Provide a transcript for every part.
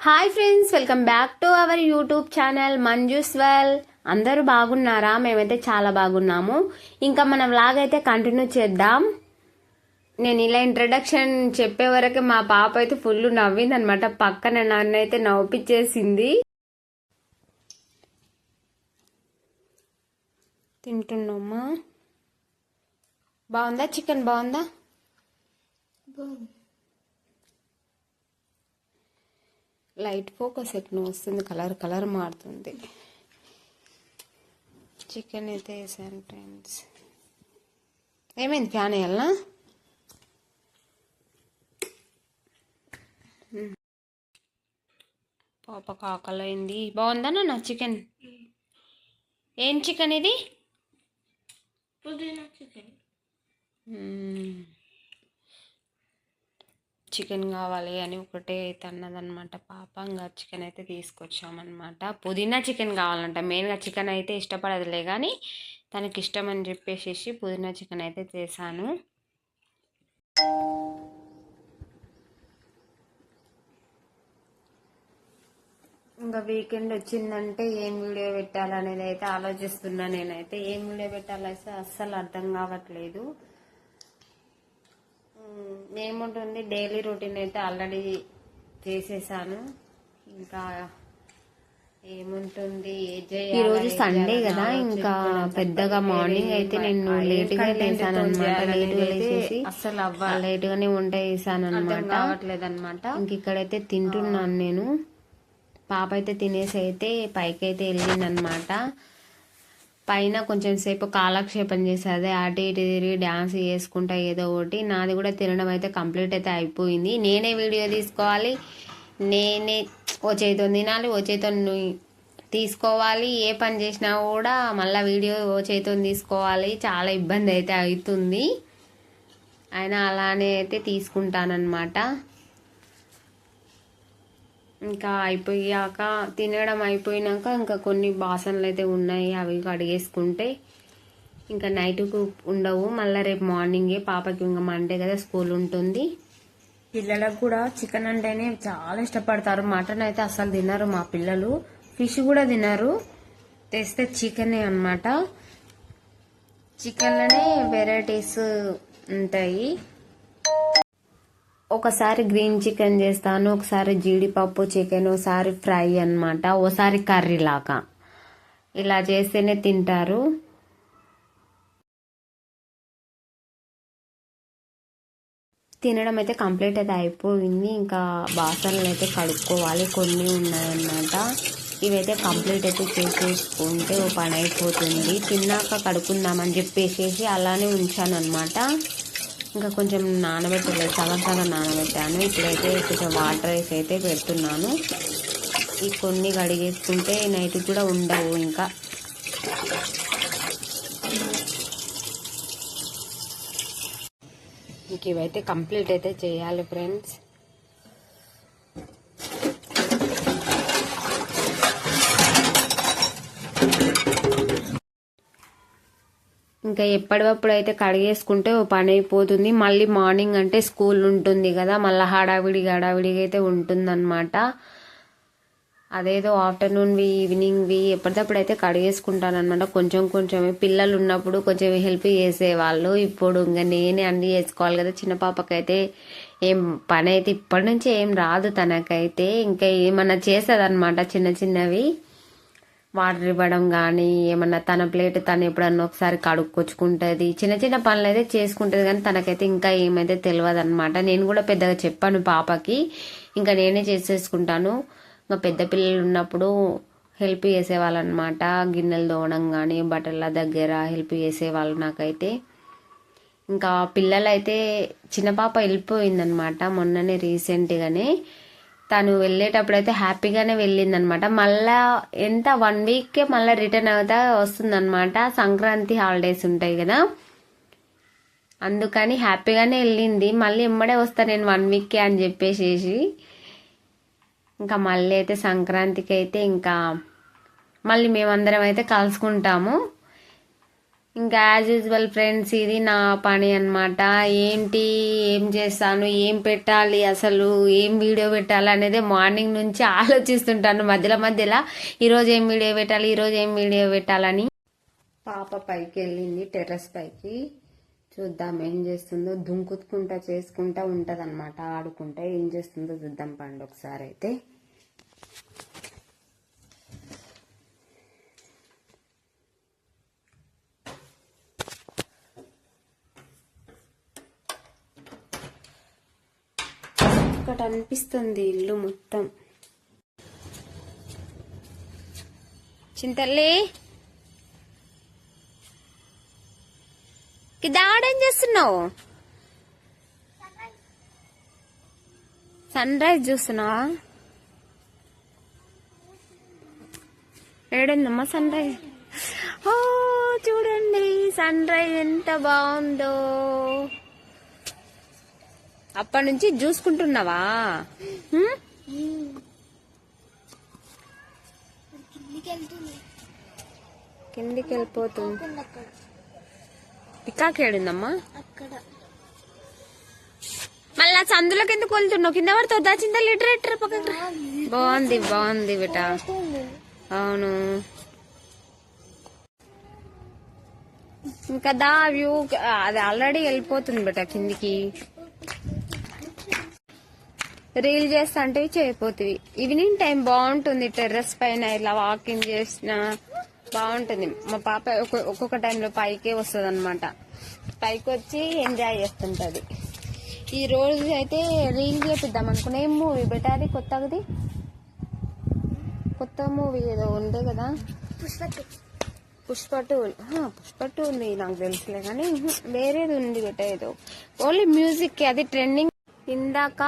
Hi friends welcome back to our YouTube channel Manjus well అందరూ బాగున్నారా? మేమైతే చాలా బాగున్నాము. ఇంకా మన వ్లాగ్ అయితే కంటిన్యూ చేద్దాం. నేను ఇలా ఇంట్రడక్షన్ చెప్పే వరకు మా పాప అయితే ఫుల్ నవ్వింది అనమాట పక్కన నన్ను అయితే నవ్విచ్చేసింది తింటున్నామా? బాగుందా? చికెన్ బాగుందా. లైట్ ఫోకస్ ఎట్లా వస్తుంది కలర్ కలర్ మారుతుంది. చికెన్ అయితే వేసాను ఫ్రెండ్స్ ఏమైంది ఫ్యాన్ వేయాలనా? పాప కాకలైంది. బాగుందా నా చికెన్ ఏం చికెన్ ఇది? పుదీనా చికెన్. చికెన్ కావాలి అని ఒకటే అయితే అన్నదనమాట పాప ఇంకా చికెన్ అయితే తీసుకొచ్చామన్నమాట. పుదీనా చికెన్ కావాలంట. మెయిన్గా చికెన్ అయితే ఇష్టపడదులే కానీ తనకి ఇష్టం అని చెప్పేసి పుదీనా చికెన్ అయితే చేశాను. ఇంకా వీకెండ్ వచ్చిందంటే ఏం వీడియో పెట్టాలనేది అయితే ఆలోచిస్తున్నా నేనైతే. ఏం వీడియో పెట్టాలైతే అస్సలు అర్థం కావట్లేదు. ఏముంటుంది డైలీ రొటీన్ అయితే ఆల్రెడీ చేసేసాను. ఇంకా ఏముంటుంది? ఈ రోజు సండే కదా ఇంకా పెద్దగా మార్నింగ్ అయితే నేను లేట్గా లేసాను అనమాట లేట్గా లేచేసి అసలు లేట్ గానే వంట చేశాను అనమాట అనమాట ఇంక ఇక్కడైతే తింటున్నాను నేను. పాప అయితే తినేసి అయితే పైకి అయితే వెళ్ళింది అనమాట పైన కొంచెం సేపు కాలక్షేపం చేసేది అటు ఇటు తిరిగి డ్యాన్స్ చేసుకుంటా ఏదో ఒకటి. నాది కూడా తినడం అయితే కంప్లీట్ అయితే అయిపోయింది. నేనే వీడియో తీసుకోవాలి. నేనే ఓ చేతితో తినాలి ఓ చేతితో తీసుకోవాలి. ఏ పని చేసినా కూడా మళ్ళీ వీడియో ఓ చేతితో తీసుకోవాలి. చాలా ఇబ్బంది అయితే అవుతుంది. అయినా అలానే అయితే తీసుకుంటానన్నమాట. ఇంకా అయిపోయాక తినడం అయిపోయినాక ఇంకా కొన్ని బాసనలు అయితే ఉన్నాయి అవి కడిగేసుకుంటే. ఇంకా నైట్కు ఉండవు మళ్ళీ రేపు మార్నింగే పాపకి ఇంకా మండే కదా స్కూల్ ఉంటుంది. పిల్లలకు కూడా చికెన్ అంటేనే చాలా ఇష్టపడతారు. మటన్ అయితే అసలు తినరు మా పిల్లలు. ఫిష్ కూడా తినరు. తెస్తే చికెనే అన్నమాట. చికెన్లోనే వెరైటీస్ ఉంటాయి. ఒకసారి గ్రీన్ చికెన్ చేస్తాను ఒకసారి జీడిపప్పు చికెన్ ఒకసారి ఫ్రై అన్నమాట. ఒకసారి కర్రీ లాగా ఇలా చేస్తేనే తింటారు. తినడం అయితే కంప్లీట్ అయితే అయిపోయింది. ఇంకా బాసనలు అయితే కడుక్కోవాలి. కొన్ని ఉన్నాయన్నమాట. ఇవైతే కంప్లీట్ అయితే చేసేసుకుంటే ఓ పని అయిపోతుంది తిన్నాక కడుక్కుందామని చెప్పేసేసి అలానే ఉంచాను అనమాట ఇంకా కొంచెం నానబెట్టలేదు సగం సగం నానబెట్టాను. ఇప్పుడైతే కొంచెం వాటర్ వేసి అయితే పెడుతున్నాను. ఈ కొన్ని కడిగేసుకుంటే నైట్ కూడా ఉండవు ఇంకా. ఇంక ఇవైతే కంప్లీట్ అయితే చేయాలి ఫ్రెండ్స్. ఇంకా ఎప్పటికప్పుడు అయితే కడిగేసుకుంటే ఓ పని అయిపోతుంది. మళ్ళీ మార్నింగ్ అంటే స్కూల్ ఉంటుంది కదా మళ్ళీ హడావిడి హడావిడిగా అయితే ఉంటుందన్నమాట. అదేదో ఆఫ్టర్నూన్వి ఈవినింగ్వి ఎప్పటికప్పుడు అయితే కడిగేసుకుంటాను అనమాట కొంచెం కొంచెం పిల్లలు ఉన్నప్పుడు కొంచెం హెల్ప్ చేసేవాళ్ళు. ఇప్పుడు ఇంకా నేనే అన్ని చేసుకోవాలి కదా చిన్న పాపకైతే ఏం పని అయితే ఇప్పటి నుంచి ఏం రాదు తనకైతే. ఇంకా ఏమన్నా చేస్తుంది అనమాట చిన్న చిన్నవి. వాటర్ ఇవ్వడం కానీ ఏమన్నా తన ప్లేట్ తను ఎప్పుడన్నా ఒకసారి కడుక్కొచ్చుకుంటుంది. చిన్న చిన్న పనులు అయితే చేసుకుంటుంది కానీ తనకైతే ఇంకా ఏమైతే తెలియదు అనమాట నేను కూడా పెద్దగా చెప్పాను పాపకి. ఇంకా నేనే చేసేసుకుంటాను. ఇంకా పెద్ద పిల్లలు ఉన్నప్పుడు హెల్ప్ చేసేవాళ్ళు అనమాట గిన్నెలు తోవడం కానీ బట్టల దగ్గర హెల్ప్ చేసేవాళ్ళు నాకైతే. ఇంకా పిల్లలైతే చిన్న పాప వెళ్ళిపోయిందనమాట మొన్ననే రీసెంట్గానే. తను వెళ్ళేటప్పుడు అయితే హ్యాపీగానే వెళ్ళిందనమాట. మళ్ళా ఎంత వన్ వీక్కే మళ్ళీ రిటర్న్ అవుతా వస్తుందన్నమాట సంక్రాంతి హాలిడేస్ ఉంటాయి కదా. అందుకని హ్యాపీగానే వెళ్ళింది. మళ్ళీ ఇమ్మడే వస్తా నేను వన్ వీక్కే అని చెప్పేసేసి. ఇంకా మళ్ళీ అయితే సంక్రాంతికి అయితే ఇంకా మళ్ళీ మేమందరం అయితే కలుసుకుంటాము. ఇంకా యాజ్ యూజువల్ ఫ్రెండ్స్ ఇది నా పని అన్నమాట. ఏంటి ఏం చేస్తాను ఏం పెట్టాలి అసలు ఏం వీడియో పెట్టాలి అనేది మార్నింగ్ నుంచి ఆలోచిస్తుంటాను. మధ్యలో మధ్యలో ఈరోజు ఏం వీడియో పెట్టాలి ఈరోజు ఏం వీడియో పెట్టాలని. పాప పైకి వెళ్ళింది టెర్రస్ పైకి. చూద్దాం ఏం చేస్తుందో. దుంకుతుకుంటా చేసుకుంటా ఉంటుంది ఆడుకుంటా ఏం చేస్తుందో చూద్దాం పండు ఒకసారి అయితే. కనిపిస్తుంది ఇల్లు మొత్తం. చింతల్లి? దాడేం చేస్తున్నావు? సన్ రైజ్ చూస్తున్నావా? ఏడుందమ్మా సన్ రైజ్? ఓ చూడండి సన్ రైజ్ ఎంత బాగుందో. అప్పటి నుంచి చూసుకుంటున్నావా? కిందికి వెళ్ళిపోతుంది అక్కడ పికాక్ ఏడుందమ్మా మళ్ళా సందులోకి ఎందుకు వెళ్తున్నావు? కింద పడుతుంది దాచిందా లీటర్ లీటర్ బాగుంది బాగుంది బిట. అవును. ఇంకా దా వ్యూ అది ఆల్రెడీ వెళ్ళిపోతుంది బిట కిందికి. రీల్ చేస్తా అంటే చేయపోతుంది ఈవినింగ్ టైం బాగుంటుంది టెర్రస్ పైన ఇలా వాకింగ్ చేసిన బాగుంటుంది. మా పాప ఒక్కొ- ఒక్కొక్క టైంలో పైకే వస్తుంది అనమాట పైకి వచ్చి ఎంజాయ్ చేస్తుంటది. ఈ రోజు అయితే రీల్ చేపిద్దాం అనుకున్నా. ఏం మూవీ? బెటర్ కొత్తది? కొత్త మూవీ ఏదో ఉండే కదా? పుష్పకి పుష్ప టూ. పుష్ప టూ ఉంది నాకు తెలుసులే కానీ వేరేది ఉంది బెట ఏదో. ఓన్లీ మ్యూజిక్ అది ట్రెండింగ్ ఇందాక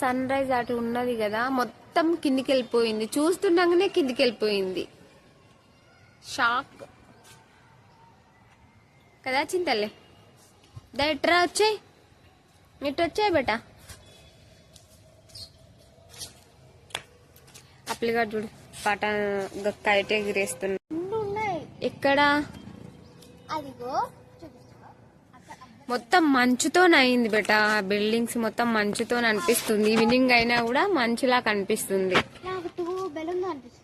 సన్ రైజ్ అటు ఉన్నది కదా మొత్తం కిందికి వెళ్ళిపోయింది చూస్తుండగానే కిందికి వెళ్ళిపోయింది షాక్. కదా చింతలే దా ఇట్రా వచ్చాయి ఇటు వచ్చాయి బేట? అప్లిగా చూడు పాట కైట్ ఎగిరేస్తున్నా. రెండు ఉన్నాయి. ఎక్కడ? అదిగో. మొత్తం మంచుతో అయింది బేట. బిల్డింగ్స్ మొత్తం మంచుతో అనిపిస్తుంది. ఈవినింగ్ అయినా కూడా మంచులా కనిపిస్తుంది.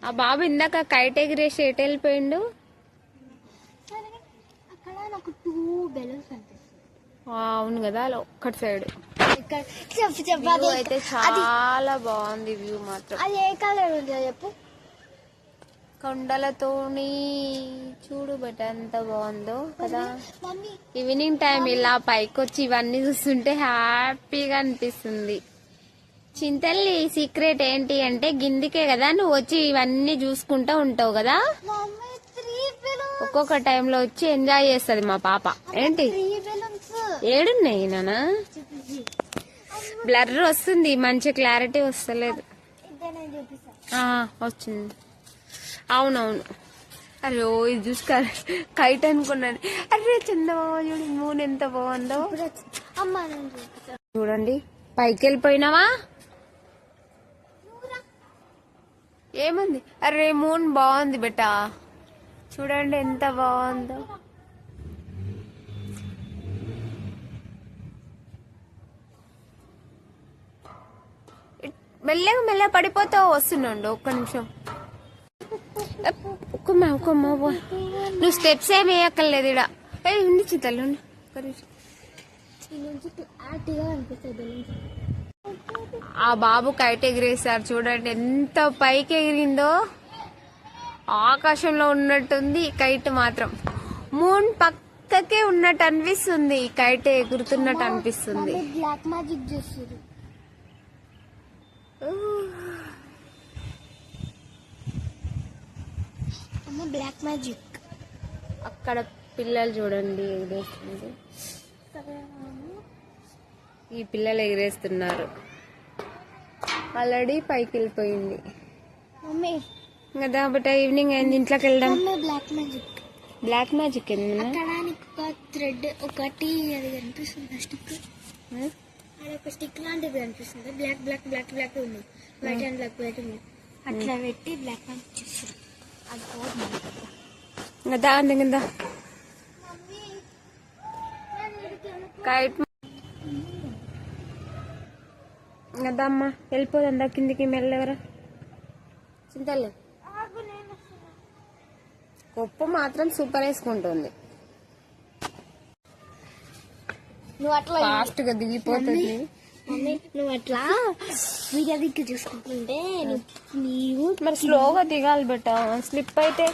ఆ బాబు ఇందాక కైట్ ఎగిరేసి ఎటు వెళ్ళిపోయిండు? అవును కదా అలా ఒక్కటి సైడ్. అయితే చాలా బాగుంది వ్యూ మాత్రం. అది ఏ కలర్ ఉందో చెప్పు? కొండలతోని చూడు బెట ఎంత బాగుందో కదా. ఈవినింగ్ టైం ఇలా పైకి వచ్చి ఇవన్నీ చూస్తుంటే హ్యాపీగా అనిపిస్తుంది. చింతల్లి సీక్రెట్ ఏంటి అంటే గిందికే కదా నువ్వు వచ్చి ఇవన్నీ చూసుకుంటూ ఉంటావు కదా? ఒక్కొక్క టైంలో వచ్చి ఎంజాయ్ చేస్తుంది మా పాప. ఏంటి? ఏడున్నాయి నానా? బ్లర్ వస్తుంది మంచి క్లారిటీ వస్తలేదు. వచ్చింది. అవునవును. అరే ఓ ఇది చూసుకో కైట్ అనుకున్నాను అరే చందమామ చూడు మూన్ ఎంత బాగుందో. చూడండి. పైకి వెళ్ళిపోయినావా ఏముంది? అరే మూన్ బాగుంది బెట. చూడండి ఎంత బాగుందో. మెల్లగా మెల్లగా పడిపోతావు వస్తున్నాండు ఒక్క నిమిషం. పో. నువ్వు స్టెప్స్ ఏమి వేయక్కర్లేదు ఇడ ఏ ఉండి చిత్తలు ఆ బాబు కైట్ ఎగిరేసారు చూడండి ఎంత పైకి ఎగిరిందో. ఆకాశంలో ఉన్నట్టుంది కైట్ మాత్రం. మూన్ పక్కకే ఉన్నట్టు అనిపిస్తుంది ఈ కైట్ ఎగురుతున్నట్టు అనిపిస్తుంది. బ్లాక్ మ్యాజిక్ చేస్తారు అమ్మ బ్లాక్ మ్యాజిక్ అక్కడ పిల్లలు చూడండి ఎగిరేస్తుంది ఈ పిల్లలు ఎగిరేస్తున్నారు. ఆల్రెడీ పైకి వెళ్ళిపోయింది. మమ్మీ. కదా బట్ ఈవినింగ్ అయింది ఇంట్లోకి వెళ్దాం. బ్లాక్ మ్యాజిక్ బ్లాక్ మ్యాజిక్ ఏంది ఒక థ్రెడ్ ఒకటి అది కనిపిస్తుంది స్టిక్ అది ఒక స్టిక్ లాంటిది కనిపిస్తుంది. బ్లాక్ బ్లాక్ బ్లాక్ బ్లాక్ ఉంది. వైట్ అండ్ బ్లాక్ వైట్ ఉంది. అట్లా పెట్టి బ్లాక్ మ్యాజిక్ చేస్తారు అది పోతుంది కదా. అంతే కదా మమ్మీ కైట్ అదమ్మా వెళ్ళిపోదందా కిందికి మెల్లెవరా చింతలే గొప్ప మాత్రం సూపర్ వేసుకుంటుంది. నువ్వు అట్లా ఫాస్ట్గా దిగిపోతుంది. మమ్మీ నువ్వు అట్లా వీడియో దిక్కు చూసుకుంటుంటే నీవు మరి స్లోగా దిగాలి బెట్ట స్లిప్ అయితే.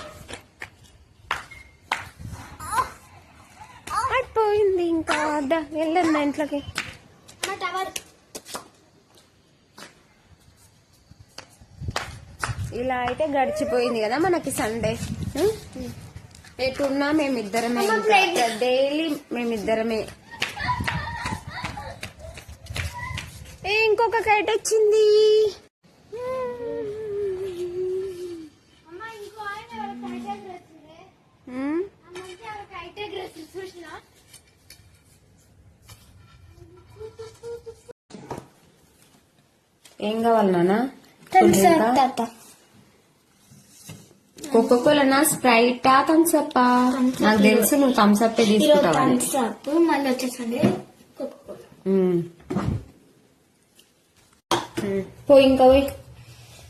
అయిపోయింది ఇంకా. అద్దా వెళ్ళండి ఇంట్లోకి. మా టవర్. ఇలా అయితే గడిచిపోయింది కదా మనకి సండే. ఎటున్నా మేమిద్దరమే డైలీ మేమిద్దరమే ఏ, ఇంకొక కైట్ వచ్చింది అమ్మ ఇంకో ఆయన ఎవరో కైటే డ్రెస్ ఉమ్, అమ్మ ఎవరో కైటే డ్రెస్ చూసినా? ఏం కావాలి నాన్న? తాత. కోకో కోలనా స్ప్రైటా థమ్స్అప్ నాకు తెలుసు నువ్వు థమ్స్అప్ తీసుకుంటావని. థమ్స్అప్ మళ్ళీ వచ్చేసండి. పోయి ఇంకా పోయి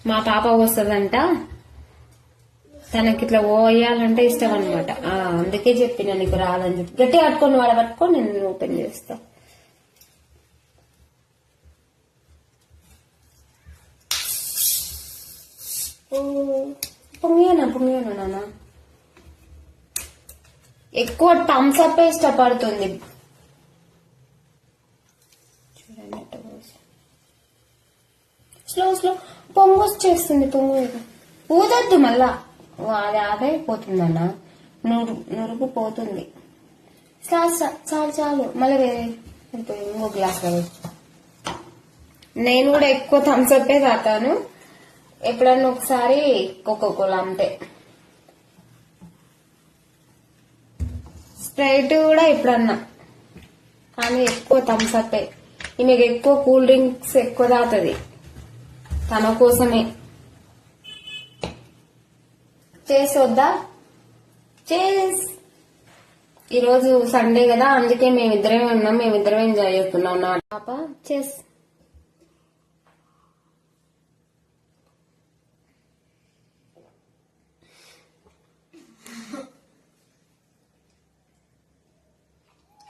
మా పాప వస్తుందంట. తనకి ఇట్లా పోయాలంటే ఇష్టం అనమాట అందుకే చెప్పిన నీకు రాదని చెప్పి. గట్టి పట్టుకొని వాళ్ళ పట్టుకొని నేను ఓపెన్ చేస్తా? పొంగియనా పొంగియనా నాన్న? ఎక్కువ థమ్స్అప్ ఇష్టపడుతుంది. స్లో స్లో పొంగు వచ్చేస్తుంది పొంగు ఊదొద్దు మళ్ళా. అది ఆదైపోతుందన్న నురు నురుగు పోతుంది చాలు చాలు చాలు. మళ్ళీ వేరే ఇంకో గ్లాస్ నేను కూడా ఎక్కువ థమ్స్అప్ తాతాను. ఎప్పుడన్నా ఒకసారి కోకోకోలా అంటే అంతే. స్ప్రైట్ కూడా ఎప్పుడన్నా. కానీ ఎక్కువ థమ్స్అప్ ఈమెకు ఎక్కువ కూల్ డ్రింక్స్ ఎక్కువ తాగుతుంది తన కోసమే. చేసొద్దా? చేస్. ఈరోజు సండే కదా అందుకే మేమిద్దరమే ఉన్నాం మేమిద్దరం ఎంజాయ్ చేస్తున్నాం పాప చేస్.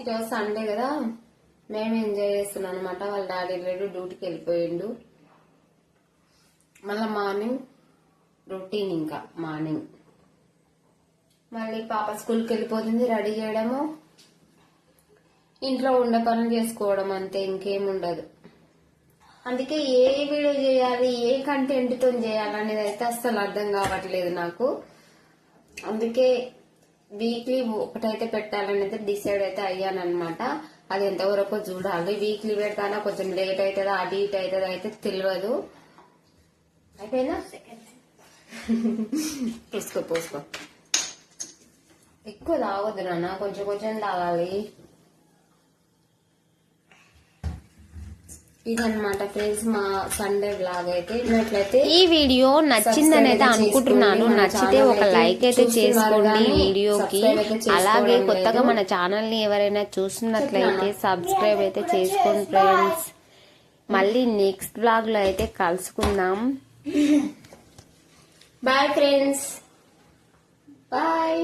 ఈరోజు సండే కదా మేము ఎంజాయ్ చేస్తున్నాం అనమాట వాళ్ళ డాడీ లేడు డ్యూటీకి వెళ్ళిపోయిండు. మళ్ళీ మార్నింగ్ రొటీన్ ఇంకా మార్నింగ్. మళ్ళీ పాప స్కూల్కి వెళ్ళిపోతుంది రెడీ చేయడము. ఇంట్లో ఉండే పనులు చేసుకోవడం అంతే ఇంకేం ఉండదు. అందుకే ఏ వీడియో చేయాలి ఏ కంటెంట్తో చేయాలనేది చేయాలి అనేది అయితే అస్సలు అర్థం కావట్లేదు నాకు. అందుకే వీక్లీ ఒకటైతే పెట్టాలనేది డిసైడ్ అయితే అయ్యాననమాట అది ఎంతవరకు చూడాలి వీక్లీ పెడతానా కొంచెం లేట్ అవుతుందా అటు ఇటు అవుతుందా అయితే తెలియదు అయిపోయిందా పోసుకో పోసుకో ఎక్కువ తాగొద్దు నాన్న కొంచెం కొంచెం తాగాలి ఇదన్నమాట ఫ్రెండ్స్ మా సండే బ్లాగ్ అయితే ఇట్లయితే ఈ వీడియో నచ్చిందని అయితే అనుకుంటున్నాను నచ్చితే ఒక లైక్ అయితే చేసుకోండి వీడియోకి అలాగే కొత్తగా. మన ఛానల్ని ఎవరైనా చూస్తున్నట్లయితే? సబ్స్క్రైబ్ అయితే చేసుకోండి ఫ్రెండ్స్ మళ్ళీ నెక్స్ట్ బ్లాగ్లో అయితే కలుసుకుందాం బాయ్ ఫ్రెండ్స్ బాయ్